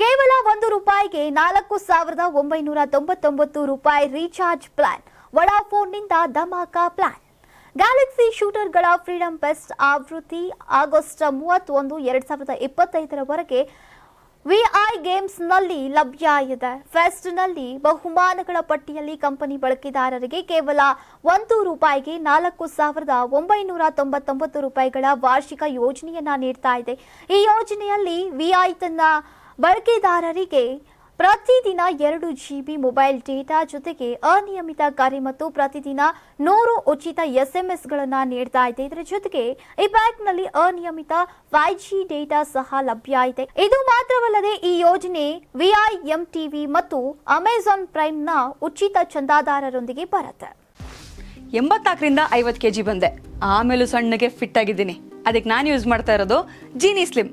ಕೇವಲ ಒಂದು ರೂಪಾಯಿಗೆ ನಾಲ್ಕು ಸಾವಿರದ ಒಂಬೈನೂರ ತೊಂಬತ್ತೊಂಬತ್ತು ರೂಪಾಯಿ ರೀಚಾರ್ಜ್ ಪ್ಲಾನ್ ವಡಾಫೋನ್ನಿಂದ ಧಮಾಕ ಪ್ಲಾನ್ ಗ್ಯಾಲಕ್ಸಿ ಶೂಟರ್ಗಳ ಫ್ರೀಡಂ ಬೆಸ್ಟ್ ಆವೃತ್ತಿ ಆಗಸ್ಟ್ ಮೂವತ್ತೊಂದು, ಎರಡ್ ಸಾವಿರದ ಇಪ್ಪತ್ತೈದರವರೆಗೆ ವಿಐ ಗೇಮ್ಸ್ನಲ್ಲಿ ಲಭ್ಯ ಇದೆ. ಫೆಸ್ಟ್ನಲ್ಲಿ ಬಹುಮಾನಗಳ ಪಟ್ಟಿಯಲ್ಲಿ ಕಂಪನಿ ಬಳಕೆದಾರರಿಗೆ ಕೇವಲ ಒಂದು ರೂಪಾಯಿಗೆ ನಾಲ್ಕು ಸಾವಿರದ ಒಂಬೈನೂರ ತೊಂಬತ್ತೊಂಬತ್ತು ರೂಪಾಯಿಗಳ ವಾರ್ಷಿಕ ಯೋಜನೆಯನ್ನು ನೀಡ್ತಾ ಇದೆ. ಈ ಯೋಜನೆಯಲ್ಲಿ ವಿಐ ತನ್ನ ಬಳಕೆದಾರರಿಗೆ ಪ್ರತಿದಿನ ಎರಡು ಜಿಬಿ ಮೊಬೈಲ್ ಡೇಟಾ ಜೊತೆಗೆ ಅನಿಯಮಿತ ಕರೆ ಮತ್ತು ಪ್ರತಿದಿನ ನೂರು ಉಚಿತ ಎಸ್ಎಂಎಸ್ಗಳನ್ನು ನೀಡ್ತಾ ಇದೆ. ಇದರ ಜೊತೆಗೆ ಈ ಪ್ಯಾಕ್ನಲ್ಲಿ ಅನಿಯಮಿತ ಫೈವ್ ಜಿ ಡೇಟಾ ಸಹ ಲಭ್ಯ ಇದೆ. ಇದು ಮಾತ್ರವಲ್ಲದೆ ಈ ಯೋಜನೆ ವಿಐಎಂ ಟಿವಿ ಮತ್ತು ಅಮೆಜಾನ್ ಪ್ರೈಮ್ನ ಉಚಿತ ಚಂದಾದಾರರೊಂದಿಗೆ ಬರುತ್ತೆ. ಎಂಬತ್ನಾಲ್ಕರಿಂದ ಐವತ್ತು ಕೆ ಜಿ ಬಂದೆ. ಆಮೇಲೂ ಸಣ್ಣಗೆ ಫಿಟ್ ಆಗಿದ್ದೀನಿ. ಅದಕ್ಕೆ ನಾನು ಯೂಸ್ ಮಾಡ್ತಾ ಇರೋದು ಜೀನಿ ಸ್ಲಿಮ್